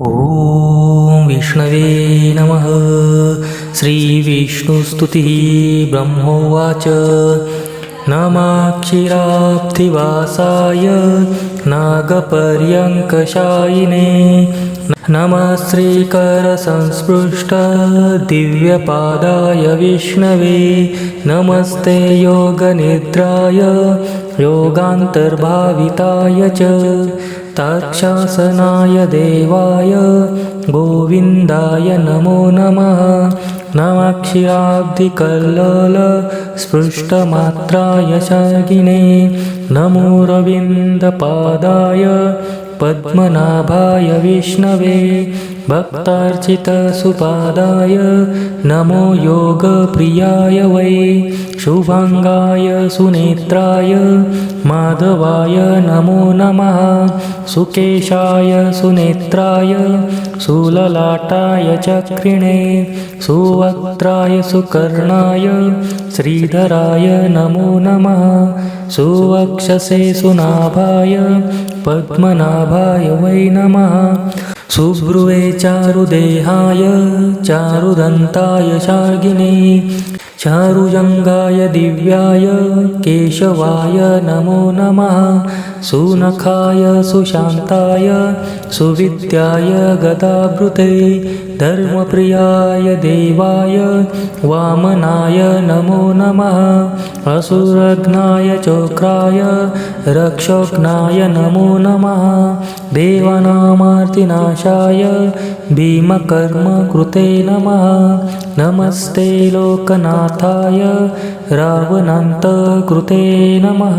ॐ विष्णवे नमः। श्रीविष्णुस्तुतिः ब्रह्मोवाच। नमाक्षिराब्धिवासाय नागपर्यङ्कशायिने। नमः श्रीकरसंस्पृष्टदिव्यपादाय विष्णवे। नमस्ते योगनिद्राय योगान्तर्भाविताय च तक्षासनाय देवाय गोविन्दाय नमो नमः। नमक्षिराब्धिकल्लोल स्पृष्टमात्राय शागिने। नमो रविन्दपादाय पद्मनाभाय विष्णवे। भक्तार्चितसुपादाय नमो योगप्रियाय वै शुभाङ्गाय सुनेत्राय माधवाय नमो नमः सुकेशाय सुनेत्राय सुललाटाय चक्रिणे सुवक्त्राय सुकर्णाय श्रीधराय नमो नमः सुवक्षसे सुनाभाय पद्मनाभाय वै नमः। सुभ्रुवे चारुदेहाय चारुदन्ताय शार्गिने चारुजङ्गाय दिव्याय केशवाय नमो नमः। सुनखाय सुशान्ताय सुविद्याय गदाभृते। धर्मप्रियाय देवाय वामनाय नमो नमः। असुरघ्नाय चोक्राय रक्षोघ्नाय नमो नमः। देवानामार्तिनाशाय भीमकर्मकृते नमः नमस्ते लोकनाथाय रावणान्तकृते नमः।